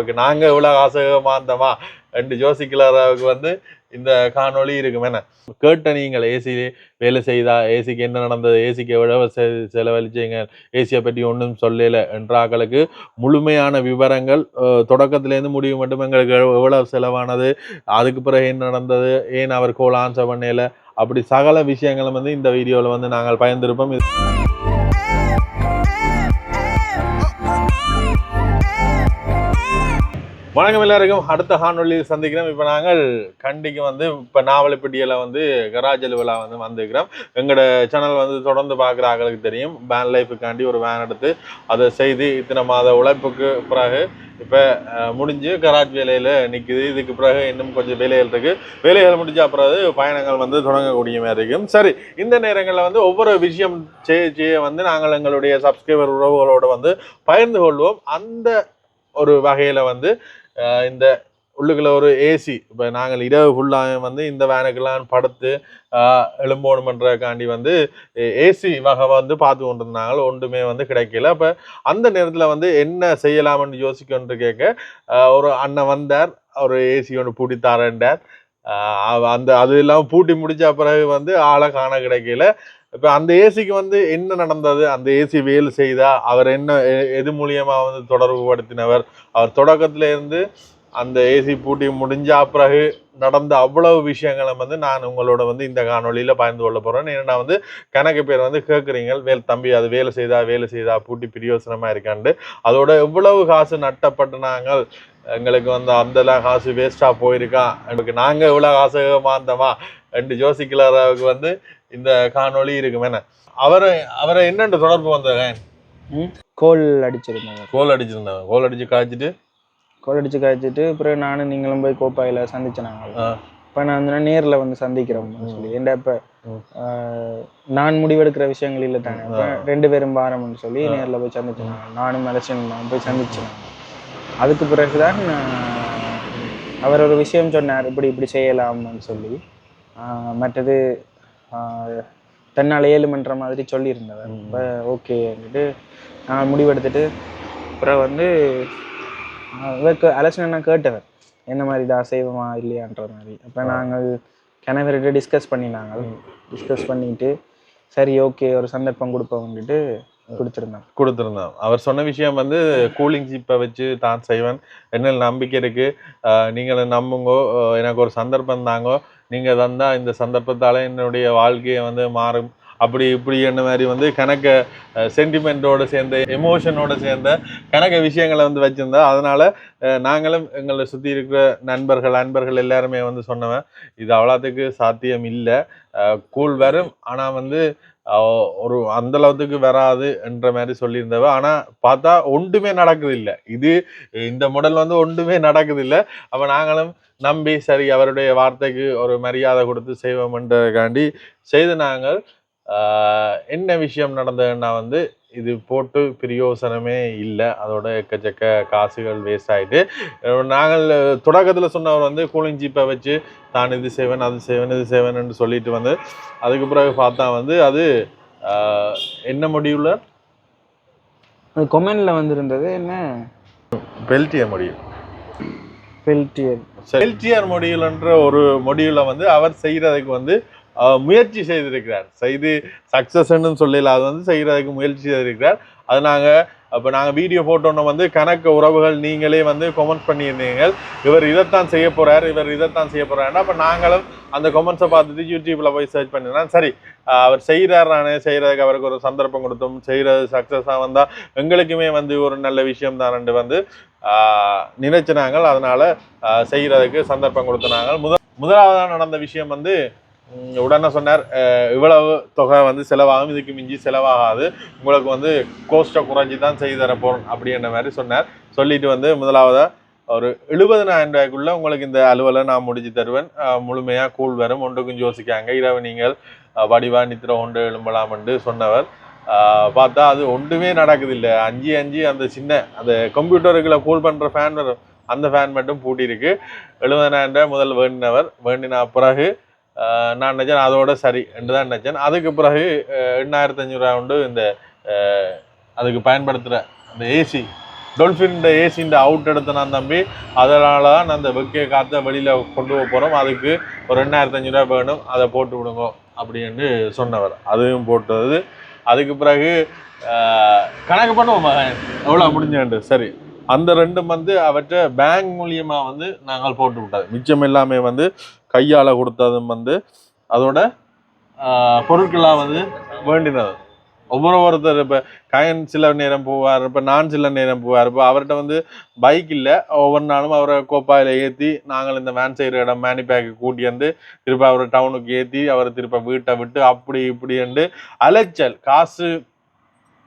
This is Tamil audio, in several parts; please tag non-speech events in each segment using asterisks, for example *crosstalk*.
ஓகே நாங்க இவ்வளவு ஆசகமா இருந்தோமா? ரெண்டு ஜோசிக்கலராவுக்கு வந்து இந்த காணொளி இருக்கும். என்ன? கேட்ட நீங்கள் ஏசி வேலை செய்தா ஏசிக்கு என்ன நடந்தது? ஏசிக்கு எவ்வளவு செ- செலவழிச்சீங்க? ஏசியை பற்றி ஒன்றும் சொல்லல என்றாக்களுக்கு முழுமையான விவரங்கள் தொடக்கத்துலேருந்து தொடக்கத்திலேருந்து முடிவு மட்டும் எங்களுக்கு எவ்வளவு செலவானது? அதுக்கு பிறகு என்ன நடந்தது? ஏன் அவர் கோல் ஆன்சர் பண்ணல? அப்படி சகல விஷயங்களும் வந்து இந்த வீடியோவில் வந்து நாங்கள் பயந்திருப்போம் இது வணக்கம் எல்லாருக்கும். அடுத்த காணொளியில் சந்திக்கிறோம். இப்போ நாங்கள் கண்டிக்கு வந்து இப்போ நாவலப்பட்டியில் வந்து கராஜ் விழா வந்து வந்திருக்கிறோம். எங்களோட சேனல் வந்து தொடர்ந்து பார்க்குற ஆகளுக்கு தெரியும். வேன் லைஃபுக்காண்டி ஒரு வேன் எடுத்து அதை செய்து இத்தனை மாத உழைப்புக்கு பிறகு இப்போ முடிஞ்சு கராஜ் வேலையில் நிற்குது இதுக்கு பிறகு இன்னும் கொஞ்சம் வேலைகள் இருக்குது வேலைகள் முடிஞ்ச பிறகு பயணங்கள் வந்து தொடங்கக்கூடிய மாதிரி இருக்கும். சரி இந்த நேரங்களில் வந்து ஒவ்வொரு விஷயம் செய்ய செய்ய வந்து நாங்கள் எங்களுடைய சப்ஸ்கிரைபர் உறவுகளோடு வந்து பகிர்ந்து கொள்வோம். அந்த ஒரு வகையில் வந்து இந்த உள்ளுக்குள்ள ஒரு ஏசி இப்போ நாங்கள் இரவு ஃபுல்லாக வந்து இந்த வேனுக்கெல்லாம் படுத்து ஆஹ் எழும்போணுமன்றக்காண்டி வந்து ஏசி வகை வந்து பார்த்து கொண்டிருந்தாங்க. ஒன்றுமே வந்து கிடைக்கல. அப்போ அந்த நேரத்தில் வந்து என்ன செய்யலாம்னு யோசிக்கொண்டு கேட்க ஒரு அண்ணன் வந்தார். ஒரு ஏசி ஒன்று பூட்டி தரேன்றார் அந்த அது இல்லாமல் பூட்டி முடிச்ச பிறகு வந்து ஆளை காண கிடைக்கல. இப்போ அந்த ஏசிக்கு வந்து என்ன நடந்தது? அந்த ஏசி வேலை செய்தா? அவர் என்ன எ- எது மூலியமாக வந்து தொடர்பு படுத்தினவர்? அவர் தொடக்கத்திலேருந்து அந்த ஏசி பூட்டி முடிஞ்ச பிறகு நடந்த அவ்வளவு விஷயங்களை வந்து நான் உங்களோட வந்து இந்த காணொலியில் பயந்து கொள்ள போகிறேன் ஏன்னா வந்து கணக்கு பேர் வந்து கேட்குறீங்க வேல் தம்பி அது வேலை செய்தா வேலை செய்தா பூட்டி பிரியோசனமாக இருக்காண்டு அதோட எவ்வளவு காசு நட்டப்பட்டு நாங்கள் எங்களுக்கு வந்து அந்த காசு வேஸ்ட்டாக போயிருக்கான் எனக்கு நாங்கள் இவ்வளோ காசு மாந்தமா ரெண்டு ஜோசிக்கலராவுக்கு வந்து இந்த காணொளி இருக்கும். என்ன? அவரை அவரை என்னென்று தொடர்பு வந்தாங்க கோல் அடிச்சிருந்தாங்க. கோல் அடிச்சிருந்தாங்க. கோல் அடிச்சு காய்ச்சிட்டு? கோல் அடிச்சு காய்ச்சிட்டு அப்புறம் நானும் நீங்களும் போய் கோப்பாயில சந்திச்சனாங்க ஆ. இப்போ நான் வந்து நேர்ல வந்து சந்திக்கிறோம் சொல்லி. ஏன்டா இப்போ. நான் முடிவெடுக்கிற விஷயங்கள் இல்லை தானே. அப்ப ஆ. ரெண்டு பேரும் பாரம்னு சொல்லி. நேர்ல போய் சந்திச்சாங்க நானும் அலட்சன் போய் சந்திச்சேன் அதுக்கு பிறகுதான் அவர் ஒரு விஷயம் சொன்னார். இப்படி இப்படி செய்யலாம்னு சொல்லி. மற்றது தன்னால் ஏழுமன்ற மாதிரி சொல்லியிருந்தவர். ம். இப்போ ஓகேன்ட்டு நான் முடிவெடுத்துட்டு அப்புறம் வந்து நான் கேட்டவர். என்ன மாதிரி தான் செய்வோமா இல்லையான்ற மாதிரி. அப்போ நாங்கள் கிணவர்கிட்ட டிஸ்கஸ் பண்ணினாங்க. டிஸ்கஸ் பண்ணிட்டு சரி ஓகே ஒரு சந்தர்ப்பம் கொடுப்போம்னுட்டு கொடுத்துருந்தோம் கொடுத்துருந்தோம் அவர் சொன்ன விஷயம் வந்து கூலிங் ஜிப்பை வச்சு தான் செய்வேன். என்ன நம்பிக்கை இருக்கு. ஆஹ் நீங்களும் நம்புங்கோ எனக்கு ஒரு சந்தர்ப்பம் தாங்கோ. நீங்கள் தந்தால் இந்த சந்தர்ப்பத்தால் என்னுடைய வாழ்க்கையை வந்து மாறும். அப்படி இப்படி என்ன மாதிரி வந்து கணக்க சென்டிமெண்ட்டோட சேர்ந்த எமோஷனோட சேர்ந்த கணக்க விஷயங்களை வந்து வச்சுருந்தா அதனால் நாங்களும் எங்களை சுற்றி இருக்கிற நண்பர்கள் அன்பர்கள் எல்லாருமே வந்து சொன்னவன் இது அவ்வளோத்துக்கு சாத்தியம் இல்லை. கூழ் வரும். ஆனால் வந்து ஒரு அந்த அளவுக்கு வராது என்ற மாதிரி சொல்லியிருந்தவ ஆனால் பார்த்தா ஒன்றுமே நடக்குது இல்லை. இது இந்த மாடல் வந்து ஒன்றுமே நடக்குது இல்லை. அப்போ நாங்களும் நம்பி சரி அவருடைய வார்த்தைக்கு ஒரு மரியாதை கொடுத்து செய்வோம்ன்றதுக்காண்டி செய்து நாங்கள் என்ன விஷயம் நடந்ததுன்னா வந்து இது போட்டு பிரயோசனமே இல்லை. அதோட எக்கச்சக்க காசுகள் வேஸ்ட் ஆயிட்டு அஹ் நாங்கள் தொடக்கத்தில் சொன்னவர் வந்து கூலிங் ஜீப்பை வச்சு தான் இது செய்வேன் அது செய்வேன் இது செய்வேன்னு சொல்லிட்டு வந்து அதுக்கு பிறகு பார்த்தா வந்து அது என்ன முடிவுல அது கொமெண்ட்ல வந்திருந்தது. என்ன? பெல்டியர் முடியும் பெல்டியர் பெல்டியர் முடியலன்ற ஒரு முடிவுல வந்து அவர் செய்யறதுக்கு வந்து முயற்சி செய்திருக்கிறார். செய்து சக்ஸஸ்ன்னு சொல்லல அது வந்து செய்கிறதுக்கு முயற்சி செய்திருக்கிறார். அது நாங்கள் அப்போ நாங்கள் வீடியோ போட்டோன்னு வந்து கணக்கு உறவுகள் நீங்களே வந்து கொமெண்ட்ஸ் பண்ணியிருந்தீங்க. இவர் இதைத்தான் செய்ய போகிறார் இவர் இதைத்தான் செய்ய போகிறாருன்னா அப்போ நாங்களும் அந்த கொமெண்ட்ஸை பார்த்துட்டு யூடியூப்பில் போய் சர்ச் பண்ணினா சரி அவர் செய்கிறார் நானே செய்கிறதுக்கு அவருக்கு ஒரு சந்தர்ப்பம் கொடுத்தோம். செய்கிறது சக்ஸஸாக வந்தால் எங்களுக்குமே வந்து ஒரு நல்ல விஷயம் தான் வந்து ஆஹ் நினைச்சினாங்க. அதனால் செய்கிறதுக்கு சந்தர்ப்பம் கொடுத்தனாங்க முதல் முதலாவதாக நடந்த விஷயம் வந்து உடனே சொன்னார் இவ்வளவு தொகை வந்து செலவாகும் இதுக்கு மிஞ்சி செலவாகாது. உங்களுக்கு வந்து கோஸ்ட்டை குறைஞ்சி தான் செய்து தர போகிறோம் அப்படின்ற மாதிரி சொன்னார். சொல்லிட்டு வந்து முதலாவதாக ஒரு எழுபதனாயிரம் ரூபாய்க்குள்ளே உங்களுக்கு இந்த அலுவலை நான் முடிச்சு தருவேன். முழுமையாக கூழ் வரும் ஒன்றுக்கும் யோசிக்காங்க. இரவு நீங்கள் வடிவா நித்திர ஒன்று எழும்பலாம் என்று சொன்னவர் பார்த்தா அது ஒன்றுமே நடக்குது இல்லை அஞ்சு அஞ்சு அந்த சின்ன அந்த கம்ப்யூட்டருக்குள்ள கூல் பண்ணுற ஃபேன் வரும். அந்த ஃபேன் மட்டும் பூட்டியிருக்கு. எழுபதனாயிரம் ரூபாய் முதல் வேண்டினவர் வேண்டின பிறகு நான் நினச்சேன் அதோட சரி என்று தான் நினச்சேன் அதுக்கு பிறகு எண்ணாயிரத்தி அஞ்சூறு ரூபா உண்டு இந்த அதுக்கு பயன்படுத்துகிற அந்த ஏசி டொல்ஃபின் ஏசின்ற அவுட் எடுத்தேன் நான் தம்பி. அதனால தான் அந்த வெக்கையை காற்றை வெளியில் கொண்டு போக போகிறோம் அதுக்கு ஒரு ரெண்டாயிரத்தி அஞ்சு வேணும். அதை போட்டு விடுங்க அப்படின்னு சொன்னவர். அதுவும் போட்டது. அதுக்கு பிறகு கணக்கு பண்ணுவோம் எவ்வளோ முடிஞ்சாண்டு சரி. அந்த ரெண்டும் வந்து அவற்றை பேங்க் மூலியமாக வந்து நாங்கள் போட்டு விட்டது மிச்சம் எல்லாமே வந்து கையால் கொடுத்ததும் வந்து அதோட பொருட்களாக வந்து வேண்டினது. ஒவ்வொரு ஒருத்தர் இப்போ கயன் சில நேரம் போவார் இப்போ நான் சில நேரம் போவார். இப்போ அவர்கிட்ட வந்து பைக் இல்லை. ஒவ்வொரு நாளும் அவரை கோப்பாயில் ஏற்றி நாங்கள் இந்த வேன் செய்கிற இடம் மேனிபேக்கு கூட்டி வந்து திருப்ப அவரை டவுனுக்கு ஏற்றி அவரை திருப்ப வீட்டை விட்டு அப்படி இப்படின்ட்டு அலைச்சல். காசு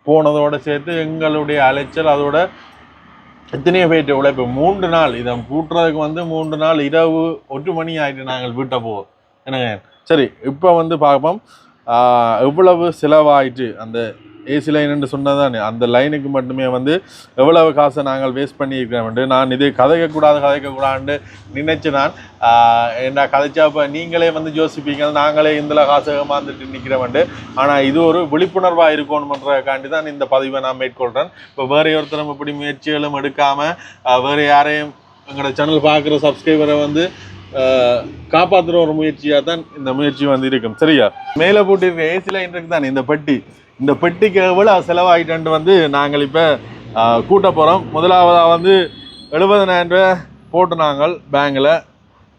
போனதோட சேர்த்து எங்களுடைய அலைச்சல் அதோட எத்தனையோ பேர்ட்டு உழைப்பு. மூன்று நாள் இதை கூட்டுறதுக்கு வந்து மூன்று நாள் இரவு ஒட்டு மணி ஆயிட்டு நாங்கள் வீட்டை போவோம். என்னங்க? சரி இப்போ வந்து பார்ப்போம். எவ்வளவு செலவாயிட்டு அந்த ஏசி லைன் என்று சொன்னதானே அந்த லைனுக்கு மட்டுமே வந்து எவ்வளவு காசை நாங்கள் வேஸ்ட் பண்ணியிருக்கிறோம் நான் இது கதைக்கக்கூடாது கதைக்கக்கூடாதுன்னு நினைச்சு நான் என்ன கதைச்சா இப்போ நீங்களே வந்து யோசிப்பீங்க நாங்களே இதில் காசு ஏமாந்துட்டு நிற்கிறவன்ட்டு ஆனால் இது ஒரு விழிப்புணர்வாக இருக்கணுமன்றக்காண்டி தான் இந்த பதிவை நான் மேற்கொள்கிறேன் இப்போ வேறு ஒருத்தரும் இப்படி முயற்சிகளும் எடுக்காமல் வேறு யாரையும் எங்களோட சேனல் பார்க்குற சப்ஸ்கிரைபரை வந்து காப்பாற்றுற ஒரு முயற்சியாக தான் இந்த முயற்சி வந்து இருக்கும். சரியா? மேலே போட்டிருக்க ஏசி லைன் இருக்கு தானே இந்த பெட்டி? இந்த பெட்டிக்கு எவ்வளோ செலவாயிட்டு வந்து நாங்கள் இப்போ கூட்ட போகிறோம் முதலாவதாக வந்து எழுபதனாயிரம் ரூபா போட்டு நாங்கள் பேங்கில்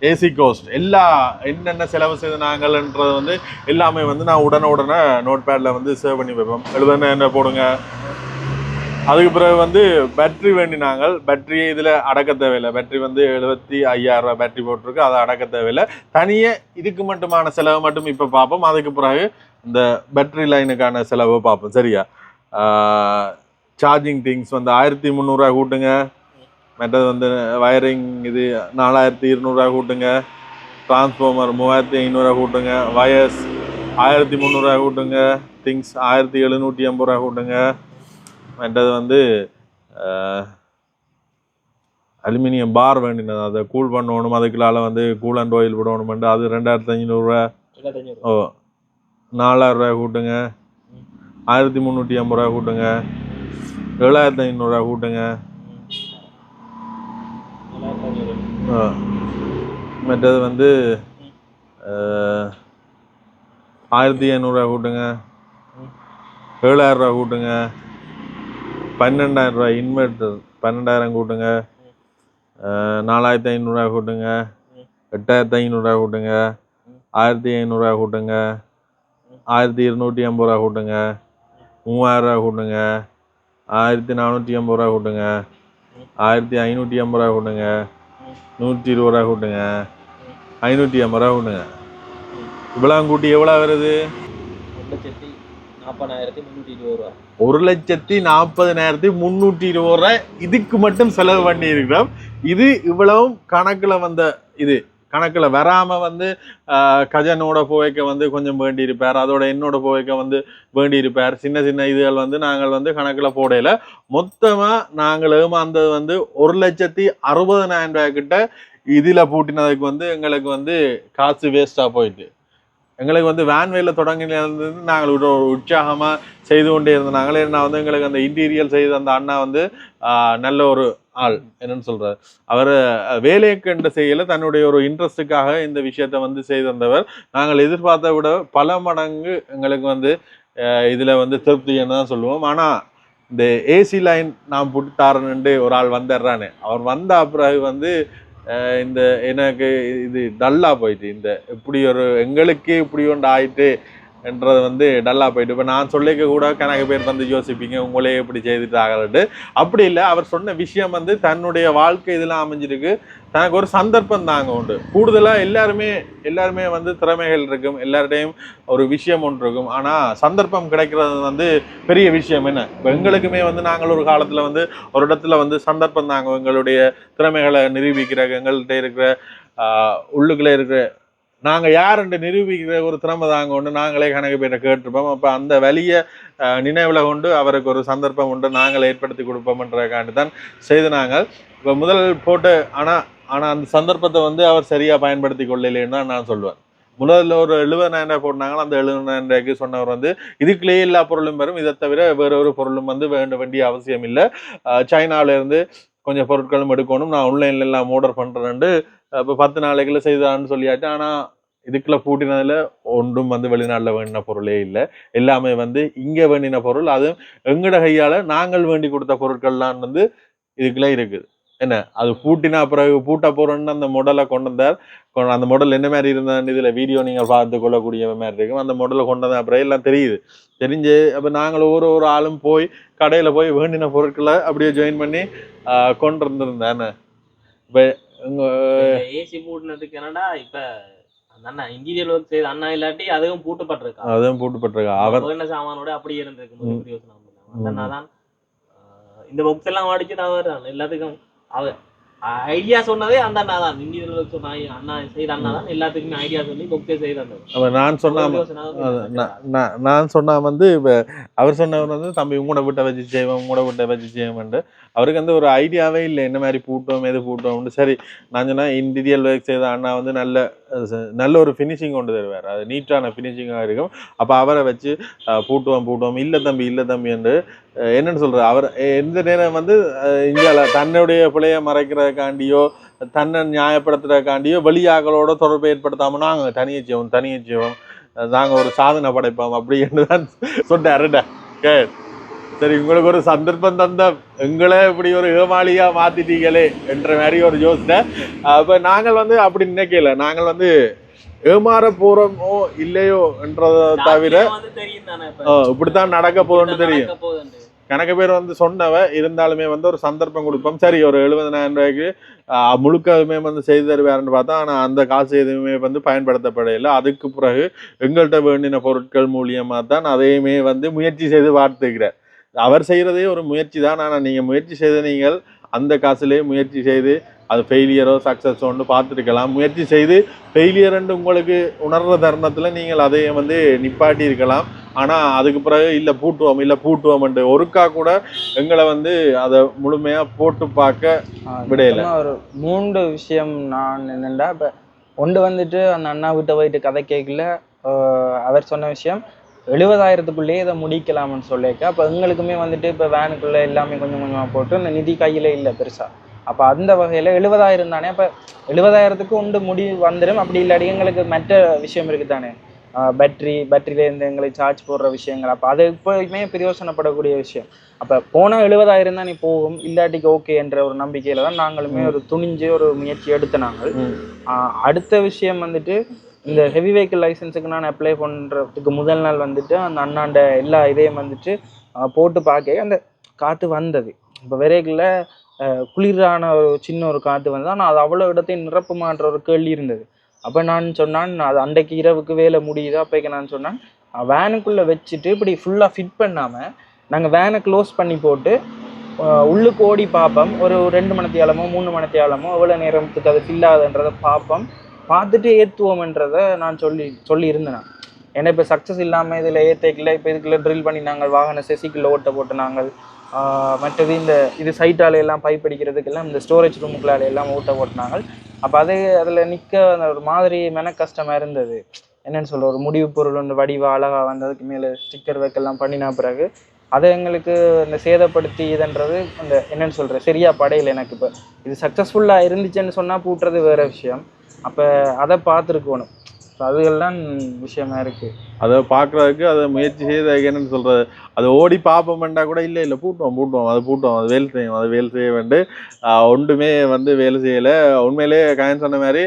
ஏசி கோஸ்ட் எல்லா என்னென்ன செலவு செய்த நாங்கள்ன்றது வந்து எல்லாமே வந்து நான் உடனே உடனே நோட் பேடில் வந்து சேவ் பண்ணி வைப்போம். எழுபதனாயிரம் ரூபாய் போடுங்க. அதுக்கு பிறகு வந்து பேட்டரி வேண்டினாங்க பேட்டரியை இதில் அடக்க தேவையில்லை. பேட்ரி வந்து எழுபத்தி ஐயாயிரரூபா பேட்ரி போட்டிருக்கு. அதை அடக்க தேவையில்லை. தனியே இதுக்கு மட்டுமான செலவு மட்டும் இப்போ பார்ப்போம். அதுக்கு பிறகு இந்த பேட்டரி லைனுக்கான செலவு பார்ப்போம். சரியா? சார்ஜிங் திங்ஸ் வந்து ஆயிரத்தி முந்நூறுரூவா கூட்டுங்க. மற்றது வந்து வயரிங் இது நாலாயிரத்தி இருநூறுவா கூட்டுங்க. டிரான்ஸ்ஃபார்மர் மூவாயிரத்தி ஐநூறுரூவா கூட்டுங்க. வயர்ஸ் ஆயிரத்தி முந்நூறுரூவா கூட்டுங்க. திங்ஸ் ஆயிரத்தி எழுநூற்றி ஐம்பது ரூபா கூட்டுங்க. மற்றது வந்து அலுமினியம் பார் வேண்டினது. அதை கூல் பண்ணணும். அதுக்குள்ளால வந்து கூல் அண்ட் ஆயில் விடணுமெண்டு அது ரெண்டாயிரத்தி ஐநூறுரூவா ஓ நாலாயிரம் ரூபாய் கூட்டுங்க. ஆயிரத்தி முந்நூற்றி ஐம்பது ரூபா கூட்டுங்க. ஏழாயிரத்தி ஐநூறுரூவா கூட்டுங்க. மற்றது வந்து ஆயிரத்தி ஐநூறுரூவா கூட்டுங்க. ஏழாயிரம் ரூபா கூட்டுங்க. பன்னெண்டாயிரம் ரூபாய் இன்வெர்டர் பன்னெண்டாயிரம் கூட்டுங்க. நாலாயிரத்தி ஐநூறுரூவா கூட்டுங்க. எட்டாயிரத்தி ஐநூறுரூவா கூட்டுங்க. ஆயிரத்தி ஐநூறுரூவா கூட்டுங்க. ஆயிரத்தி இருநூற்றி ஐம்பது ரூபா கூட்டுங்க. மூவாயிரம் ரூபா கூட்டுங்க. ஆயிரத்தி நானூற்றி ஐம்பது ரூபா கூட்டுங்க. ஆயிரத்தி ஐநூற்றி ஐம்பது ரூபா கூட்டுங்க. நூற்றி இருபது ரூபா கூட்டுங்க. ஐநூற்றி ஐம்பது ரூபா கூட்டுங்க. இவ்வளோ கூட்டி எவ்வளோ வருது? ஒரு லட்சத்தி நாற்பதாயிரத்தி முந்நூற்றி இருபது ரூபா. ஒரு லட்சத்தி நாற்பதினாயிரத்தி முந்நூற்றி இருபது ரூபாய் இதுக்கு மட்டும் செலவு பண்ணி இருக்கிறோம் இது இவ்வளவும் கணக்குல வந்த இது. கணக்கில் வராமல் வந்து கஜனோட புகைக்க வந்து கொஞ்சம் வேண்டியிருப்பார். அதோட என்னோட புகைக்க வந்து வேண்டியிருப்பார். சின்ன சின்ன இதுகள் வந்து நாங்கள் வந்து கணக்கில் போடையில் மொத்தமாக நாங்கள் ஏமாந்தது வந்து ஒரு லட்சத்தி அறுபதனாயிரம் ரூபாய் இதில் பூட்டினதுக்கு வந்து எங்களுக்கு வந்து காசு வேஸ்ட்டாக போயிட்டு. எங்களுக்கு வந்து வேன்வேல தொடங்கினது நாங்கள் ஒரு உற்சாகமாக செய்து கொண்டே இருந்தாங்களே நான் வந்து எங்களுக்கு அந்த இன்டீரியல் செய்த அந்த அண்ணா வந்து நல்ல ஒரு ஆள் என்னன்னு சொல்றாரு. அவர் வேலையை கண்டு செய்யல தன்னுடைய ஒரு இன்ட்ரெஸ்ட்டுக்காக இந்த விஷயத்த வந்து செய்து வந்தவர் நாங்கள் எதிர்பார்த்த விட பல மடங்கு எங்களுக்கு வந்து இதில் வந்து திருப்தின்னு தான் சொல்லுவோம். ஆனால் இந்த ஏசி லைன் நான் புட்டு தாரணுன்ட்டு ஒரு ஆள் வந்துடுறானே அவர் வந்த பிறகு வந்து இந்த எனக்கு இது டல்லாக போயிட்டு இந்த இப்படி ஒரு எங்களுக்கே இப்படி ஒன்று ஆயிட்டு என்றது வந்து டல்லாக போயிட்டு. இப்போ நான் சொல்லிக்க கூட கணக்கு பேர் வந்து யோசிப்பீங்க உங்களே இப்படி செய்துட்டு ஆகலட்டு அப்படி இல்லை அவர் சொன்ன விஷயம் வந்து தன்னுடைய வாழ்க்கை இதெல்லாம் அமைஞ்சிருக்கு. தனக்கு ஒரு சந்தர்ப்பம் தாங்க உண்டு. கூடுதலாக எல்லாருமே எல்லாருமே வந்து திறமைகள் இருக்கும் எல்லார்டையும் ஒரு விஷயம் ஒன்று இருக்கும். ஆனால் சந்தர்ப்பம் கிடைக்கிறது வந்து பெரிய விஷயம் என்ன? இப்போ எங்களுக்குமே வந்து நாங்கள் ஒரு காலத்தில் வந்து ஒரு இடத்துல வந்து சந்தர்ப்பம் தாங்க. எங்களுடைய திறமைகளை நிரூபிக்கிற எங்கள்கிட்ட இருக்கிற உள்ளுக்குள்ளே இருக்கிற நாங்கள் யாருன்னு நிரூபிக்கிற ஒரு திறமை தாங்க ஒன்று நாங்களே கணக்கு பேரை கேட்டிருப்போம். அப்போ அந்த வழியை நினைவில் கொண்டு அவருக்கு ஒரு சந்தர்ப்பம் உண்டு. நாங்கள் ஏற்படுத்தி கொடுப்போம்ன்றதுக்காண்டி தான் செய்து நாங்கள். இப்போ முதல் போட்டு ஆனால் ஆனால் அந்த சந்தர்ப்பத்தை வந்து அவர் சரியாக பயன்படுத்தி கொள்ளலைன்னு தான் நான் சொல்லுவேன். முதல்ல ஒரு எழுபதாயிரம் ரூபாய் போட்டாங்கன்னா அந்த எழுபதாயிரம் ரூபாய்க்கு சொன்னவர் வந்து இதுக்குள்ளேயே எல்லா பொருளும் வரும். இதை தவிர வேற ஒரு பொருளும் வந்து வேண்ட வேண்டிய அவசியம் இல்லை. சைனாவிலேருந்து கொஞ்சம் பொருட்களும் எடுக்கணும். நான் ஆன்லைன்ல எல்லாம் ஆர்டர் பண்ணுறேன்ட்டு இப்போ பத்து நாளைக்குள்ள செய்தான்னு சொல்லியாச்சு. ஆனால் இதுக்குள்ள பூட்டினதுல ஒன்றும் வந்து வெளிநாட்டில் வேண்டின பொருளே இல்லை. எல்லாமே வந்து இங்கே வேண்டின பொருள். அதுவும் எங்கட கையால் நாங்கள் வேண்டி கொடுத்த பொருட்கள்லாம் வந்து இதுக்குள்ளே இருக்குது. என்ன? அது பூட்டினா பிறகு பூட்ட போறோம்னு அந்த மாடலை கொண்டு வந்தார். அந்த மாடல் என்ன மாதிரி இருந்தான்னு இதுல வீடியோ நீங்க பார்த்து கொள்ளக்கூடிய மாதிரி இருக்கும். அந்த மாடலை கொண்டு வந்த அப்புறம் எல்லாம் தெரியுது. தெரிஞ்சு அப்ப நாங்கள் ஒரு ஒரு ஆளும் போய் கடையில போய் வேண்டின பொருட்களை அப்படியே ஜாயின் பண்ணி கொண்டு இருந்திருந்தேன் இப்ப உங்க ஏசி பூட்டினதுக்கு என்னடா இப்ப அந்த அண்ணா இன்டீரியல் ஒர்க் செய்த அண்ணா இல்லாட்டி அதுவும் பூட்டப்பட்டிருக்கா? அதுவும் பூட்டுப்பட்டிருக்கா. அவர் வேண்ட சாமானோட அப்படியே இருந்திருக்கு. அண்ணா தான் ஆஹ், இந்த புக்ஸ் எல்லாம் அடிச்சு தான் எல்லாத்துக்கும் அவர் ஐடியா சொன்னதே அந்த அண்ணா தான். ஒர்க் சொன்ன அண்ணா செய்த அண்ணா தான். எல்லாத்துக்குமே ஐடியா சொல்லி புக்ஸே செய்து நான் சொன்ன. நான் சொன்னா வந்து அவர் சொன்னவர் வந்து தம்பி உங்களோட விட்ட வச்சு செய்வோம் உங்களோட விட்ட வச்சு செய்வோம்ட்டு அவருக்கு வந்து ஒரு ஐடியாவே இல்லை. என்ன மாதிரி பூட்டோம் எது பூட்டோம்னு சரி நான் சொன்னா இன்டீரியல் ஒர்க் செய்த அண்ணா வந்து நல்ல நல்ல ஒரு ஃபினிஷிங் கொண்டு தருவார். அது நீட்டான ஃபினிஷிங்காக இருக்கும். அப்போ அவரை வச்சு பூட்டுவோம் பூட்டுவோம். இல்லை தம்பி இல்லை தம்பி என்று என்னன்னு சொல்றது அவர் எந்த நேரம் வந்து இந்தியாவில் தன்னுடைய பிழைய மறைக்கிறதுக்காண்டியோ தன்னை நியாயப்படுத்துறதுக்காண்டியோ வெளியாக்களோட தொடர்பு ஏற்படுத்தாம நாங்க தனியை செய்வோம் தனியை செய்வோம். அஹ் நாங்க ஒரு சாதனை படைப்போம் அப்படி என்று தான் சொன்னாருடா கே சரி உங்களுக்கு ஒரு சந்தர்ப்பம் தந்த எங்களை இப்படி ஒரு ஏமாளியா மாத்திட்டீங்களே என்ற மாதிரி ஒரு யோசனை. அப்ப நாங்கள் வந்து அப்படி நினைக்கல. நாங்கள் வந்து ஏமாற போறோமோ இல்லையோ என்றதை தவிர இப்படித்தான் நடக்க போகுதுன்னு தெரியும். கணக்கு பேர் வந்து சொன்னவ இருந்தாலுமே வந்து ஒரு சந்தர்ப்பம் கொடுப்போம். சரி ஒரு எழுபதனாயிரம் ரூபாய்க்கு ஆஹ், முழுக்கவுமே வந்து செய்து தருவாருன்னு பார்த்தா ஆனால் அந்த காசு எதுவுமே வந்து பயன்படுத்தப்படையில அதுக்கு பிறகு எங்கள்கிட்ட வேண்டின பொருட்கள் மூலியமா தான் அதையுமே வந்து முயற்சி செய்து பார்த்துக்கிறார். அவர் செய்கிறதே ஒரு முயற்சி தான். ஆனால் நீங்கள் முயற்சி செய்த நீங்கள் அந்த காசுலேயே முயற்சி செய்து அது ஃபெயிலியரோ சக்ஸஸோன்னு பார்த்துருக்கலாம். முயற்சி செய்து ஃபெயிலியர்ன்னு உங்களுக்கு உணர்ற தருணத்தில் நீங்கள் அதையே வந்து நிப்பாட்டி இருக்கலாம் ஆனால் அதுக்கு பிறகு இல்லை பூட்டுவோம் இல்லை பூட்டுவோம்ன்ட்டு ஒருக்கா கூட எங்களை வந்து அதை முழுமையாக போட்டு பார்க்க விடையில. ஒரு மூன்று விஷயம் நான் என்னண்டா இப்ப ஒன்று வந்துட்டு அந்த அண்ணா வீட்டை போயிட்டு கதை கேட்கல. அவர் சொன்ன விஷயம் எழுபதாயிரத்துக்குள்ளேயே இதை முடிக்கலாம்னு சொல்லியிருக்க அப்போ எங்களுக்குமே வந்துட்டு இப்போ வேனுக்குள்ளே எல்லாமே கொஞ்சம் கொஞ்சமாக போட்டு இந்த நிதி கையில் இல்லை பெருசா. அப்போ அந்த வகையில் எழுபதாயிரம் தானே? அப்போ எழுபதாயிரத்துக்கு உண்டு முடி வந்துடும் அப்படி இல்லாட்டி எங்களுக்கு மற்ற விஷயம் இருக்குது தானே பேட்டரி பேட்டரியிலேருந்து எங்களுக்கு சார்ஜ் போடுற விஷயங்கள். அப்போ அது எப்போயுமே பிரயோசனப்படக்கூடிய விஷயம். அப்போ போனால் எழுபதாயிரம் தான் நீ போகும். இல்லாட்டிக்கு ஓகே என்ற ஒரு நம்பிக்கையில தான் நாங்களுமே ஒரு துணிஞ்சு ஒரு முயற்சி எடுத்த நாங்கள். அடுத்த விஷயம் வந்துட்டு இந்த ஹெவி வெஹிக்கிள் லைசன்ஸுக்கு நான் அப்ளை பண்ணுறதுக்கு முதல் நாள் வந்துட்டு அந்த அண்ணாண்ட எல்லா இதையும் வந்துட்டு போட்டு பார்க்க அந்த காற்று வந்தது. இப்போ விரைகளில் குளிரான ஒரு சின்ன ஒரு காற்று வந்து ஆனால் அது அவ்வளோ இடத்தையும் நிரப்புமான்ற ஒரு கேள்வி இருந்தது. அப்போ நான் சொன்னான் அது அன்றைக்கு இரவுக்கு வேலை முடியுது அப்போக்கு நான் சொன்னேன் வேனுக்குள்ளே வச்சுட்டு இப்படி ஃபுல்லாக ஃபிட் பண்ணாமல் நாங்கள் வேனை க்ளோஸ் பண்ணி போட்டு உள்ளுக்கு ஓடி பார்ப்போம் ஒரு ரெண்டு மணத்தியாலமோ மூணு மணத்தியாலமோ எவ்வளோ நேரத்துக்கு அது ஃபில் ஆகுதுன்றதை பார்ப்போம் பார்த்துட்டு ஏற்றுவோம்ன்றதை நான் சொல்லி சொல்லியிருந்தேன் நான். ஏன்னா இப்போ சக்ஸஸ் இல்லாமல் இதில் ஏற்றிக்கல இப்போ இதுக்குள்ளே ட்ரில் பண்ணி நாங்கள் வாகன செசிக்குள்ளே ஓட்ட போட்டு நாங்கள் மற்றது இந்த இது சைட்டால எல்லாம் பைப் அடிக்கிறதுக்கெல்லாம் இந்த ஸ்டோரேஜ் ரூமுக்குள்ளால எல்லாம் ஊட்ட ஓட்டினாங்க. அப்போ அது அதில் நிற்க அந்த ஒரு மாதிரி மென கஷ்டமாக இருந்தது. என்னென்னு சொல்ல ஒரு முடிவு பொருள் ஒன்று வடிவா அழகாக வந்ததுக்கு மேலே ஸ்டிக்கர் வைக்கெல்லாம் பண்ணினா பிறகு அதை எங்களுக்கு இந்த சேதப்படுத்தி இதுன்றது அந்த என்னென்னு சொல்கிற சரியா படையில எனக்கு இப்போ. இது சக்ஸஸ்ஃபுல்லாக இருந்துச்சுன்னு சொன்னால் பூட்டுறது வேற விஷயம். அப்போ அதை பார்த்துருக்கணும். அதுகள்லாம் விஷயமா இருக்கு. அதை பார்க்குறதுக்கு அதை முயற்சி செய்து என்னன்னு சொல்றது? அதை ஓடி பார்ப்போம்டா கூட இல்லை இல்லை பூட்டுவோம் பூட்டுவோம் அதை பூட்டுவோம் அது வேலை செய்யும் அது வேலை செய்ய வேண்டு. ஒன்றுமே வந்து வேலை செய்யலை. உண்மையிலே கயன் சொன்ன மாதிரி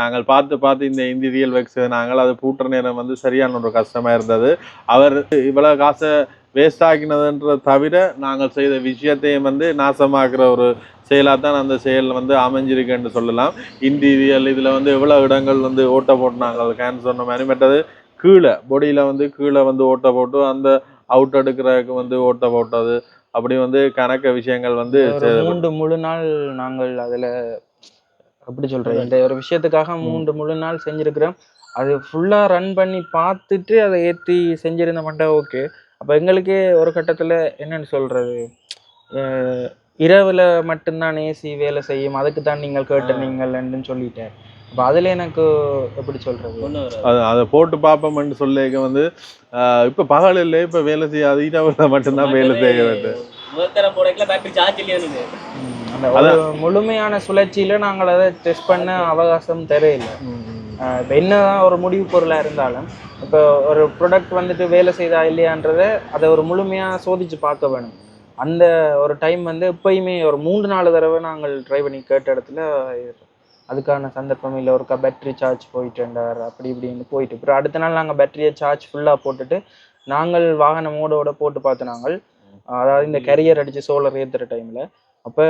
நாங்கள் பார்த்து பார்த்து இந்த இன்டீரியல் வெக்ஸ் நாங்கள் அதை பூட்டுற நேரம் வந்து சரியான ஒரு கஷ்டமாக இருந்தது. அவர் இவ்வளோ காசை வேஸ்ட் ஆக்கினதுன்றதை தவிர நாங்கள் செய்த விஷயத்தையும் வந்து நாசமாக்குற ஒரு செயலாக தான் அந்த செயல் வந்து அமைஞ்சிருக்குன்னு சொல்லலாம். இன்டீரியல் இதில் வந்து எவ்வளோ இடங்கள் வந்து ஓட்ட போட்டுனாங்க கேன் சொன்ன மாதிரி. மற்றது கீழே பொடியில் வந்து கீழே வந்து ஓட்ட போட்டு அந்த அவுட் எடுக்கிறதுக்கு வந்து ஓட்ட போட்டது. அப்படி வந்து கணக்க விஷயங்கள் வந்து மூன்று முழு நாள் நாங்கள் அதுல எப்படி சொல்றேன் இந்த ஒரு விஷயத்துக்காக மூன்று முழு நாள் செஞ்சிருக்கிறோம். அது ஃபுல்லா ரன் பண்ணி பார்த்துட்டு அதை ஏத்தி செஞ்சிருந்த மட்டும் ஓகே. அப்ப எங்களுக்கே ஒரு கட்டத்துல என்னன்னு சொல்றது? அஹ் இரவுல மட்டும்தான் ஏசி வேலை செய்யும். அதுக்கு தான் நீங்கள் கேட்ட நீங்கள்ன்னு சொல்லிட்டேன் அப்போ அதில் எனக்கு எப்படி வராது. அது அதை போட்டு பார்ப்போம்னு சொல்லிக்க வந்து இப்ப பகல் இல்லை இப்ப வேலை செய்யாது. இரவுல மட்டும்தான் வேலை செய்ய வேண்டும். முழுமையான சுழற்சியில நாங்கள் அதை டெஸ்ட் பண்ண அவகாசம் தெரியல இப்போ என்னதான் ஒரு முடிவு பொருளாக இருந்தாலும் இப்போ ஒரு ப்ராடக்ட் வந்துட்டு வேலை செய்தா இல்லையான்றதை அதை ஒரு முழுமையாக சோதிச்சு பார்க்க வேணும். அந்த ஒரு டைம் வந்து எப்பயுமே ஒரு மூன்று நாலு தடவை நாங்கள் ட்ரை பண்ணி கேட்ட இடத்துல அதுக்கான சந்தர்ப்பம் இல்லை. ஒருக்கா பேட்ரி சார்ஜ் போயிட்டு இருந்தார் அப்படி இப்படின்னு போயிட்டு. அப்புறம் அடுத்த நாள் நாங்கள் பேட்டரியை சார்ஜ் ஃபுல்லாக போட்டுட்டு நாங்கள் வாகன மோடோட போட்டு பார்த்து நாங்கள். அதாவது இந்த கரியர் அடித்து சோலர் ஏற்றுற டைமில் அப்போ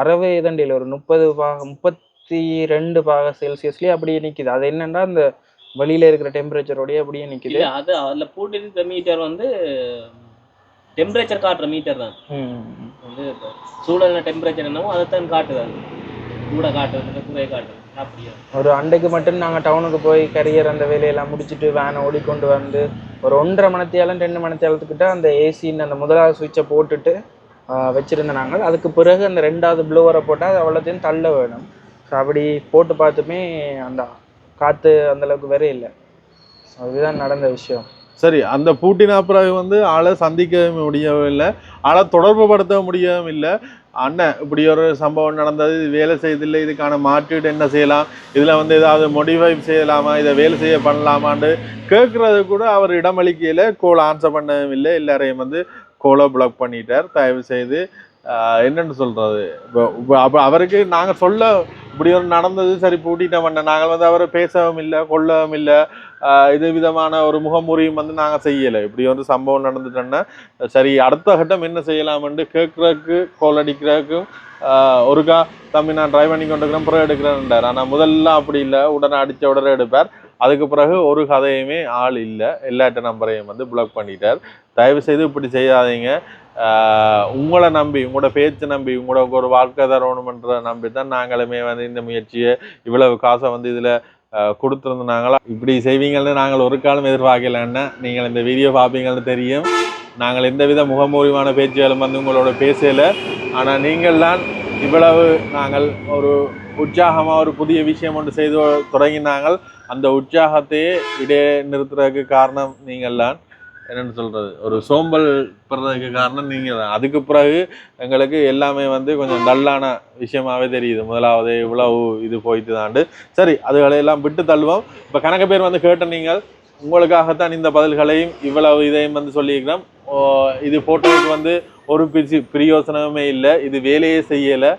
அறவே இதண்டியில் ஒரு முப்பது பாக முப்பத்தி ரெண்டு பாக செல்சியஸ்லேயே அப்படியே நிற்கிது அது என்னென்னா அந்த வெளியில் இருக்கிற டெம்பரேச்சரோடய அப்படியே நிற்கிது அது அதில் போட்டிருக்கிற மீட்டர் வந்து டெம்பரேச்சர் காட்டுற மீட்டர் தான். வந்து சூழல்ல டெம்பரேச்சர் என்னவோ அதை தான் காட்டுது அது. கூட காட்டுறது குறைய காட்டுறது அப்படியா? ஒரு அண்டைக்கு மட்டும் நாங்கள் டவுனுக்கு போய் கரியர் அந்த வேலையெல்லாம் முடிச்சுட்டு வேனை ஓடிக்கொண்டு வந்து ஒரு ஒன்றரை மணத்தியாலம் ரெண்டு மணத்தியாலத்துக்கிட்ட அந்த ஏசின்னு அந்த முதலாவது சுவிட்சை போட்டுட்டு ஆஹ் நாங்கள். அதுக்கு பிறகு அந்த ரெண்டாவது ப்ளூவரை போட்டால் அது அவ்வளோத்தையும் தள்ள வேணும். ஸோ அப்படி போட்டு பார்த்துமே அந்த காற்று அந்தளவுக்கு வேற இல்லை. அதுதான் நடந்த விஷயம். சரி அந்த பூட்டின பிறகு வந்து ஆளை சந்திக்க முடியவும் இல்லை. ஆளை தொடர்பு படுத்த முடியவும் இல்லை. அண்ணன் இப்படி ஒரு சம்பவம் நடந்தது இது வேலை செய்யதில்லை இதுக்கான மாற்றீடு என்ன செய்யலாம்? இதில் வந்து ஏதாவது மொடிஃபை செய்யலாமா? இதை வேலை செய்ய பண்ணலாமான்னு கேட்குறது கூட அவர் இடமளிக்கையில் கோல் ஆன்சர் பண்ணவும் இல்லை. எல்லாரையும் வந்து கோலை பிளாக் பண்ணிட்டார். தயவு செய்து என்னென்னு சொல்கிறது இப்போ இப்போ அப்போ அவருக்கு நாங்கள் சொல்ல இப்படி ஒரு நடந்தது சரி பூட்டிட்ட பண்ண நாங்கள் வந்து அவரை பேசவும் இல்லை கொள்ளவும் இல்லை. இது விதமான ஒரு முகமுறையும் வந்து நாங்கள் செய்யலை. இப்படி வந்து சம்பவம் நடந்துட்டோன்னா சரி அடுத்த கட்டம் என்ன செய்யலாம்னு கேட்குறக்கு கோல் அடிக்கிறதுக்கும் ஒருக்கா தம்பி நான் ட்ரைவ் பண்ணி கொண்டிருக்கிறேன் பிறகு எடுக்கிறேன்டார் ஆனால் முதல்ல அப்படி இல்லை. உடனே அடித்த உடனே எடுப்பார். அதுக்கு பிறகு ஒரு கதையுமே ஆள் இல்லை. எல்லாட்ட நம்பரையும் வந்து பிளாக் பண்ணிட்டார். தயவு செய்து இப்படி செய்யாதீங்க. உங்களை நம்பி உங்களோட பேச்சு நம்பி உங்களோட ஒரு வாழ்க்கை தரணுமன்ற நம்பி தான் நாங்களுமே வந்து இந்த முயற்சியை இவ்வளவு காசை வந்து இதில் கொடுத்துருந்தாங்களா இப்படி செய்வீங்கன்னு நாங்கள் ஒரு காலம் எதிர்பார்க்கலன்னா நீங்கள் இந்த வீடியோ பார்ப்பீங்கன்னு தெரியும். நாங்கள் எந்தவித முகமூலிமான பேச்சுகளும் வந்து உங்களோட பேசலை. ஆனால் நீங்கள் தான் இவ்வளவு நாங்கள் ஒரு உற்சாகமாக ஒரு புதிய விஷயம் ஒன்று செய்து தொடங்கினாங்கள். அந்த உற்சாகத்தையே இடையே நிறுத்துறதுக்கு காரணம் நீங்கள் தான். என்னென்னு சொல்கிறது ஒரு சோம்பல் படுறதுக்கு காரணம் நீங்கள் தான். அதுக்கு பிறகு எங்களுக்கு எல்லாமே வந்து கொஞ்சம் டல்லான விஷயமாகவே தெரியுது. முதலாவது இவ்வளவு இது போயிட்டு தாண்டு. சரி அதுகளையெல்லாம் விட்டு தள்ளுவோம். இப்போ கணக்கு பேர் வந்து கேட்ட நீங்கள் உங்களுக்காகத்தான் இந்த பதில்களையும் இவ்வளவு இதையும் வந்து சொல்லியிருக்கிறோம். இது போட்டதுக்கு வந்து ஒரு பிரி பிரியோசனமே இல்லை. இது வேலையே செய்யலை.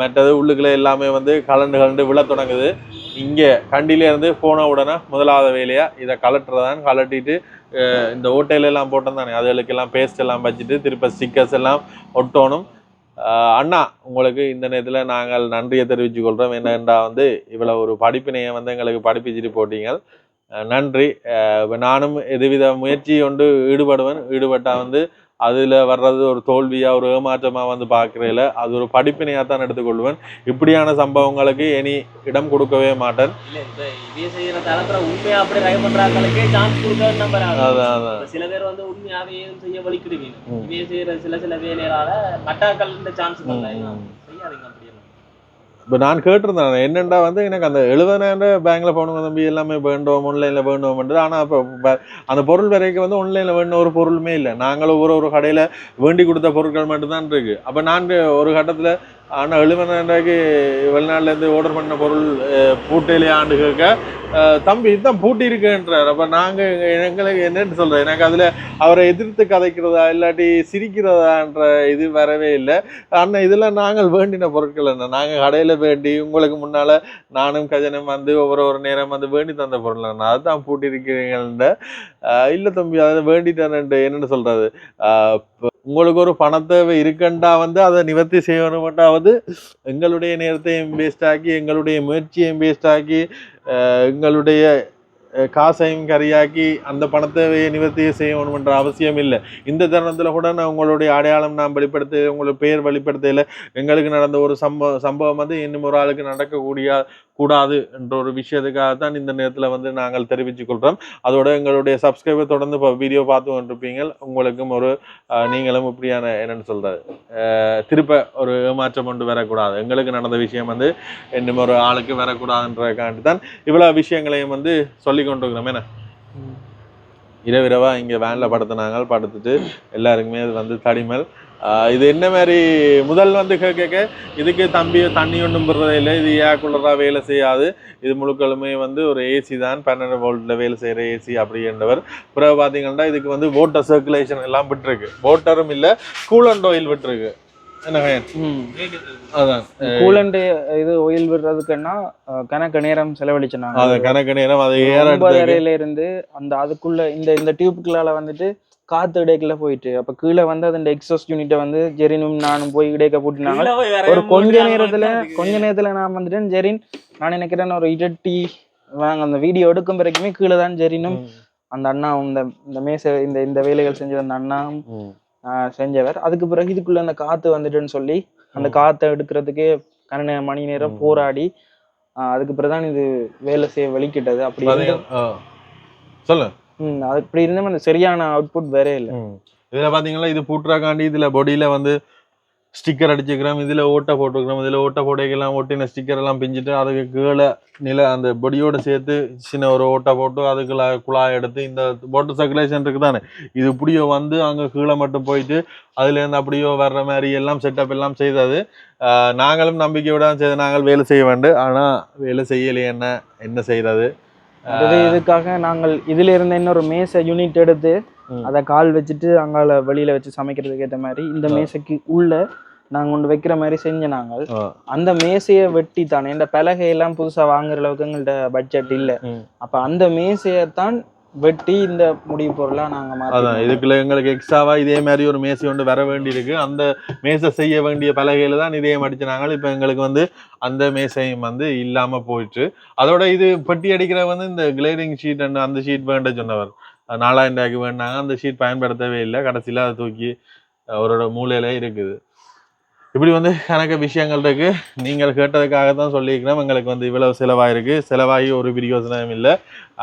மற்றது உள்ளுக்குள்ள எல்லாமே வந்து கலண்டு கலண்டு விழ தொடங்குது. இங்கே கண்டிலேருந்து போன உடனே முதலாவது வேலையாக இதை கலட்டுறதான் கலட்டிட்டு இந்த ஓட்டையிலெல்லாம் போட்டோம் தானே. அதுகளுக்கெல்லாம் பேஸ்ட் எல்லாம் வச்சுட்டு திருப்ப ஸ்டிக்கர்ஸ் எல்லாம் ஒட்டணும். அண்ணா உங்களுக்கு இந்த நேரத்தில் நாங்கள் நன்றியை தெரிவித்துக் கொள்கிறோம் என்னென்றா வந்து இவ்வளோ ஒரு படிப்பினையை வந்து எங்களுக்கு படிப்பிச்சுட்டு போட்டீங்க. நன்றி. நானும் எதுவித முயற்சி கொண்டு ஈடுபடுவேன். ஈடுபட்டால் வந்து அதில் வர்றது ஒரு தோல்வியாக ஒரு ஏமாற்றமாக வந்து பார்க்குறதில்ல அது ஒரு படிப்பினையாக தான் எடுத்துக்கொள்வேன் இப்படியான சம்பவங்களுக்கு இனி இடம் கொடுக்கவே மாட்டேன். சில பேர் வந்து உண்மையாவே செய்ய வலிக்கிடுவீங்க சில சில வேலைகளால மட்டாக்கள் இந்த சான்ஸ் செய்யாதீங்க இப்போ நான் கேட்டிருந்தேன் என்னென்னா வந்து எனக்கு அந்த எழுபதாயிரம் பேங்க்ல போகணுங்க தம்பி எல்லாமே வேண்டும் ஆன்லைனில் வேண்டும்ன்றது. ஆனால் இப்போ அந்த பொருள் வரைக்கும் வந்து ஆன்லைனில் வேணும் ஒரு பொருளுமே இல்லை. நாங்களும் ஒரு ஒரு கடையில் வேண்டி கொடுத்த பொருட்கள் மட்டும்தான் இருக்கு. அப்போ நான் ஒரு கட்டத்தில் ஆனால் எழுபதாயிரம் ரூபாய்க்கு வெளிநாட்டிலேருந்து ஆர்டர் பண்ண பொருள் பூட்டையிலே ஆண்டு கேட்க தம்பி இதுதான் பூட்டி இருக்குன்றார். அப்போ நாங்கள் எங்களுக்கு என்னன்னு சொல்கிறேன் எனக்கு அதில் அவரை எதிர்த்து கதைக்கிறதா இல்லாட்டி சிரிக்கிறதான்ற இது வரவே இல்லை. ஆனால் இதெல்லாம் நாங்கள் வேண்டின பொருட்கள் என்ன? நாங்கள் கடையில் வேண்டி உங்களுக்கு முன்னால் நானும் கஜனும் வந்து ஒவ்வொரு ஒரு நேரம் வந்து வேண்டி தந்த பொருள் என்ன? அதுதான் பூட்டியிருக்கிறீங்கள்ன்ற. இல்லை தம்பி அதை வேண்டிட்டேன்ட்டு என்னென்னு சொல்கிறது உங்களுக்கு ஒரு பணத்தேவை இருக்கண்டா வந்து அதை நிவர்த்தி செய்யணுமெண்டாவது எங்களுடைய நேரத்தையும் வேஸ்ட் ஆக்கி எங்களுடைய முயற்சியையும் வேஸ்ட் ஆக்கி எங்களுடைய காசையும் கரியாக்கி அந்த பணத்தேவையை நிவர்த்தி செய்யணுமென்ற அவசியம் இல்லை. இந்த தருணத்தில் கூட நான் உங்களுடைய அடையாளம் நான் வெளிப்படுத்த உங்களுடைய பெயர் வெளிப்படுத்தல. எங்களுக்கு நடந்த ஒரு சம்பவம் சம்பவம் வந்து இன்னும் ஒரு ஆளுக்கு நடக்கக்கூடிய கூடாது என்ற ஒரு விஷயத்துக்காக தான் இந்த நேரத்தில் வந்து நாங்கள் தெரிவித்துக் கொள்கிறோம் அதோட எங்களுடைய சப்ஸ்கிரைபர் தொடர்ந்து இப்போ வீடியோ பார்த்து கொண்டிருப்பீங்க. உங்களுக்கும் ஒரு நீங்களும் இப்படியான என்னன்னு சொல்றது அஹ், திருப்ப ஒரு ஏமாற்றம் கொண்டு வரக்கூடாது. எங்களுக்கு நடந்த விஷயம் வந்து இன்னும் ஒரு ஆளுக்கு வரக்கூடாதுன்றதுக்காண்டி தான் இவ்வளவு விஷயங்களையும் வந்து சொல்லி கொண்டிருக்கிறோம். என்ன? இரவிரவா இங்கே வேனில் படுத்துனாங்க படுத்துட்டு எல்லாருக்குமே இது வந்து தடிமல் இது என்ன மாதிரி முதல் வந்து கேட்க இதுக்கு தம்பி தண்ணி ஒன்றும் விடுறதே இல்லை. இது ஏர் கூலராக வேலை செய்யாது. இது முழுக்களுமே வந்து ஒரு ஏசி தான். பன்னெண்டு வோல்ட்டில் வேலை செய்கிற ஏசி அப்படின்றவர். பிறகு பார்த்தீங்கன்னா இதுக்கு வந்து வாட்டர் சர்க்குலேஷன் எல்லாம் விட்டுருக்கு. வாட்டரும் இல்லை கூலண்ட் ஆயில் விட்டுருக்கு. கூலண்ட் இது ஒயில் விடுறதுக்குன்னா கணக்கு நேரம் செலவழிச்சினாங்க கணக்கு நேரம் அதை ஏற இருந்து அந்த அதுக்குள்ள இந்த இந்த டியூப்புக்குள்ளால வந்துட்டு காத்து இடைக்குள்ள போயிட்டு அப்ப கீழே வந்து அந்த எக்ஸாஸ்ட் யூனிட்டை வந்து ஜெரினும் நானும் போய் இடைக்க போட்டுனாங்க. ஒரு கொஞ்ச நேரத்துல கொஞ்ச நேரத்துல நான் வந்துட்டேன். ஜெரின் நான் நினைக்கிறேன் ஒரு இருட்டி நாங்க அந்த வீடியோ எடுக்கும் வரைக்குமே கீழே தான் ஜெரினும் அந்த அண்ணா இந்த இந்த மேச இந்த இந்த வேலைகள் செஞ்ச அந்த அண்ணா செஞ்சவர். அதுக்கு பிறகு இதுக்குள்ள அந்த காத்து வந்துட்டுன்னு சொல்லி அந்த காத்தை எடுக்கிறதுக்கே கன மணி நேரம். போராடி அதுக்கு பிறகுதான் இது வேலை செய்ய வெளிக்கிட்டது அப்படி இருந்து அது இப்படி இருந்தும் அந்த சரியான அவுட்புட் வேறே இல்லை. இதில் இதுல பாத்தீங்கன்னா இது பூட்டுறாக்காண்டி இதுல பொடியில வந்து ஸ்டிக்கர் அடிச்சுக்கிறோம் இதுல ஓட்டை போட்டுக்கிறோம் இதுல ஓட்டை போடைக்கெல்லாம் ஒட்டின ஸ்டிக்கர் எல்லாம் பிஞ்சிட்டு அதுக்கு கீழே நில அந்த பொடியோட சேர்த்து சின்ன ஒரு ஓட்டை போட்டு அதுக்குள்ள குழாய் எடுத்து இந்த வாட்டர் சர்க்குலேஷன் இருக்கு தானே இது இப்படியோ வந்து அங்கே கீழே மட்டும் போயிட்டு அதுலேருந்து அப்படியோ வர்ற மாதிரி எல்லாம் செட்டப் எல்லாம் செய்தது. நாங்களும் நம்பிக்கையோட செய்து நாங்கள் வேலை செய்ய வேண்டும். ஆனால் வேலை செய்யலையே என்ன? என்ன செய்தது? அது இதுக்காக நாங்கள் இதுல இருந்த இன்னொரு மேசை யூனிட் எடுத்து. அதை கால் வச்சுட்டு அங்கால வெளியில வச்சு சமைக்கிறதுக்கு ஏத்த மாதிரி இந்த. மேசைக்கு உள்ள நாங்க கொண்டு வைக்கிற மாதிரி செஞ்ச நாங்கள். அந்த மேசையை வெட்டி தானே இந்த பலகை எல்லாம் புதுசா வாங்குற அளவுக்கு எங்கள்ட்ட பட்ஜெட் இல்ல. அப்ப அந்த மேசையை தான் வெட்டி இந்த முடிவு பொருளா நாங்க அதான் இதுக்குள்ள எங்களுக்கு எக்ஸ்ட்ராவா இதே மாதிரி ஒரு மேசை ஒன்று வர வேண்டியிருக்கு. அந்த மேசை செய்ய வேண்டிய பலகையில தான் இதே அடிச்சினாங்க இப்போ எங்களுக்கு வந்து அந்த மேசையும் வந்து இல்லாம போயிடுச்சு அதோட இது பெட்டி அடிக்கிற வந்து இந்த கிளேடிங் ஷீட் அண்ட் அந்த ஷீட் வேண்ட சொன்னவர். நாலாயிரம் ரூபாய்க்கு வேண்டாங்க அந்த ஷீட் பயன்படுத்தவே இல்லை. கடைசியில அதை தூக்கி அவரோட மூலையில இருக்குது. இப்படி வந்து கணக்கு விஷயங்கள் இருக்கு. நீங்கள் கேட்டதுக்காக தான் சொல்லியிருக்கிறோம் எங்களுக்கு வந்து இவ்வளவு செலவாயிருக்கு. செலவாகி ஒரு பிரியோசனம் இல்லை.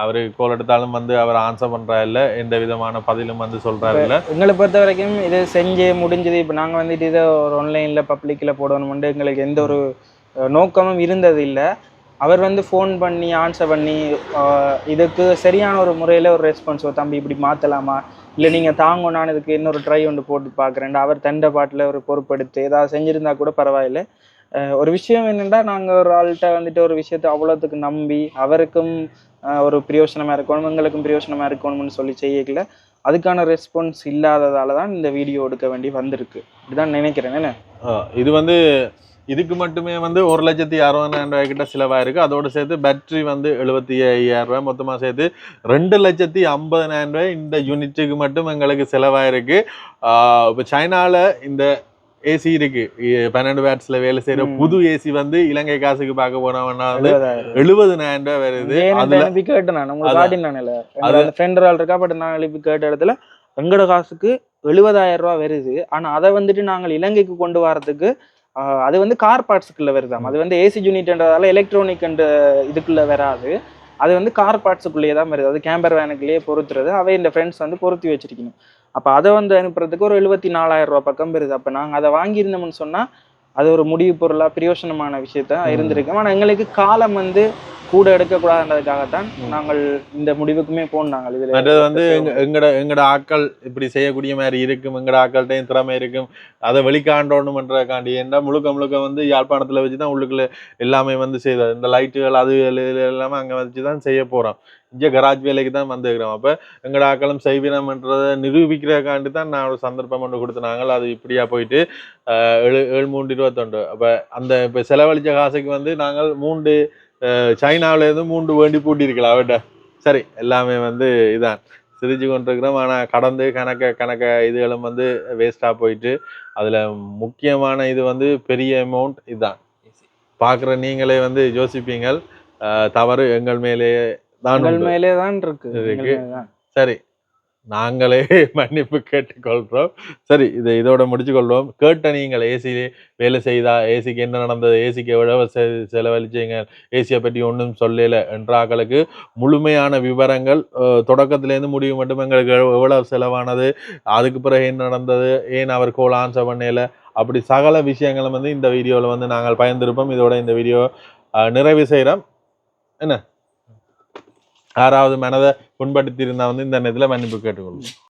அவர் கோல் எடுத்தாலும் வந்து அவர் ஆன்சர் பண்றா இல்லை. எந்த விதமான பதிலும் வந்து சொல்றாரு இல்லை. எங்களை பொறுத்த வரைக்கும் இது செஞ்சு முடிஞ்சது. இப்போ நாங்கள் வந்துட்டு இதை ஒரு ஆன்லைனில் பப்ளிக்கில் போடணும்னு எங்களுக்கு எந்த ஒரு நோக்கமும் இருந்தது இல்லை. அவர் வந்து ஃபோன் பண்ணி ஆன்சர் பண்ணி இதுக்கு சரியான ஒரு முறையில் ஒரு ரெஸ்பான்ஸ் தம்பி இப்படி மாற்றலாமா இல்லை நீங்கள் தாங்க நான் இதுக்கு இன்னொரு ட்ரை ஒன்று போட்டு பார்க்குறேன் அவர் தண்டை பாட்டில் ஒரு பொறுப்பெடுத்து ஏதாவது செஞ்சுருந்தா கூட பரவாயில்ல. ஒரு விஷயம் என்னென்னா நாங்கள் ஒரு ஆள்கிட்ட வந்துட்டு ஒரு விஷயத்தை அவ்வளோத்துக்கு நம்பி அவருக்கும் ஒரு பிரயோசனமாக இருக்கணும் எங்களுக்கும் பிரயோசனமாக இருக்கணும்னு சொல்லி செய்யல அதுக்கான ரெஸ்பான்ஸ் இல்லாததால தான் இந்த வீடியோ எடுக்க வேண்டி வந்திருக்கு. இப்படிதான் நினைக்கிறேன் என்ன? இது வந்து இதுக்கு மட்டுமே வந்து ஒரு லட்சத்தி அறுபதாயிரம் ரூபாய் கிட்ட செலவாயிருக்கு. அதோட சேர்த்து பேட்டரி வந்து எழுபத்தி ஐயாயிரம் ரூபாய் மொத்தமா சேர்த்து ரெண்டு லட்சத்தி ஐம்பதனாயிரம் ரூபாய் இந்த யூனிட்டுக்கு மட்டும் எங்களுக்கு செலவாயிருக்கு. ஆஹ் இப்ப சைனால இந்த ஏசி இருக்கு. பன்னெண்டு வேட்ஸ்ல வேலை செய்யற. புது ஏசி வந்து இலங்கை காசுக்கு பார்க்க போனவன்னா வந்து எழுபதனாயிரம் ரூபாய் வருது. அதுல எழுப்பி கேட்டேன் நான்? உங்களுக்கு ஃப்ரெண்ட் ஆள் இருக்கா பட் நான் எழுப்பி கேட்ட இடத்துல எங்களோட காசுக்கு எழுபதாயிரம் ரூபாய் வருது. ஆனா அதை வந்துட்டு நாங்கள் இலங்கைக்கு கொண்டு வரதுக்கு அது வந்து கார் பார்ட்ஸுக்குள்ள வருதாம். அது வந்து ஏசி யூனிட்ன்றதால எலக்ட்ரானிக் அண்ட் இதுக்குள்ள வராது. அது வந்து கார் பார்ட்ஸுக்குள்ளேயே தான் வருது. அது கேம்பர் வேனுக்குள்ளேயே பொருத்துறது. அவை இந்த ஃப்ரெண்ட்ஸ் வந்து பொருத்தி வச்சிருக்கணும். அப்போ அதை வந்து அனுப்புறதுக்கு ஒரு எழுபத்தி நாலாயிரம் ரூபா பக்கம் வருது. அப்போ நாங்கள் அதை வாங்கியிருந்தோம்னு சொன்னால் அது ஒரு முடிவு பொருளா பிரயோசனமான விஷயத்த. இருந்திருக்கு ஆனா எங்களுக்கு காலம் வந்து கூட எடுக்கக்கூடாதுன்றதுக்காகத்தான் நாங்கள் இந்த முடிவுக்குமே போனாங்க இதுல மற்றது வந்து எங்க- எங்கட எங்கட ஆட்கள் இப்படி செய்யக்கூடிய மாதிரி இருக்கும். எங்கட ஆட்கள்கிட்டையும் திறமை இருக்கும். அதை வெளிக்காண்டோணுமன்றக்காண்டி ஏன்னா முழுக்க முழுக்க வந்து யாழ்ப்பாணத்துல வச்சு தான் உள்ளுக்குள்ள எல்லாமே வந்து செய்தது இந்த லைட்டுகள் அது எல்லாமே அங்க வச்சு தான் செய்ய போறோம். இங்கே கராஜ் வேலைக்கு தான் வந்துருக்கிறோம். அப்போ எங்களோட ஆக்களும் செய்வினம்ன்றதை நிரூபிக்கிறதுக்காண்டி தான் நான் ஒரு சந்தர்ப்பம் ஒன்று கொடுத்தனாங்க அது இப்படியா போயிட்டு ஏழு ஏழு மூன்று இருபத்தொண்டு அப்போ அந்த இப்போ செலவழிச்ச காசுக்கு வந்து நாங்கள் மூன்று சைனாவிலேருந்து மூன்று வேண்டி பூட்டியிருக்கலாம். அவட்ட சரி எல்லாமே வந்து இதான். சிரிச்சு கொண்டிருக்கிறோம். ஆனால் கடந்து கணக்க கணக்க இதுகளும் வந்து வேஸ்ட்டாக போயிட்டு அதில் முக்கியமான இது வந்து பெரிய அமௌண்ட் இதுதான் பார்க்குற நீங்களே வந்து யோசிப்பீங்கள். தவறு எங்கள் மேலே தான். மேலே தான் இருக்கு. சரி நாங்களே *laughs* மன்னிப்பு கேட்டுக்கொள்கிறோம் சரி இதை இதோட முடிச்சுக்கொள்வோம். கேட்ட நீங்கள் ஏசி வேலை செய்தா ஏசிக்கு என்ன நடந்தது ஏசிக்கு எவ்வளவு செலவழிச்சீங்க ஏசியை பற்றி ஒன்றும் சொல்லல என்றாக்களுக்கு முழுமையான விவரங்கள் தொடக்கத்திலேருந்து முடிவு மட்டும் எங்களுக்கு எவ்வ- எவ்வளவு செலவானது அதுக்கு பிறகு என்ன நடந்தது ஏன் அவர் கோல் ஆன்சர் பண்ணல அப்படி சகல விஷயங்களும் வந்து இந்த வீடியோவில் வந்து நாங்கள் பயந்திருப்போம். இதோட இந்த வீடியோ நிறைவு செய்கிறோம் என்ன? ஆறாவது மனதை புண்படுத்தி வந்து இந்த நேரத்தில் மன்னிப்பு கேட்டுக்கொள்ளும்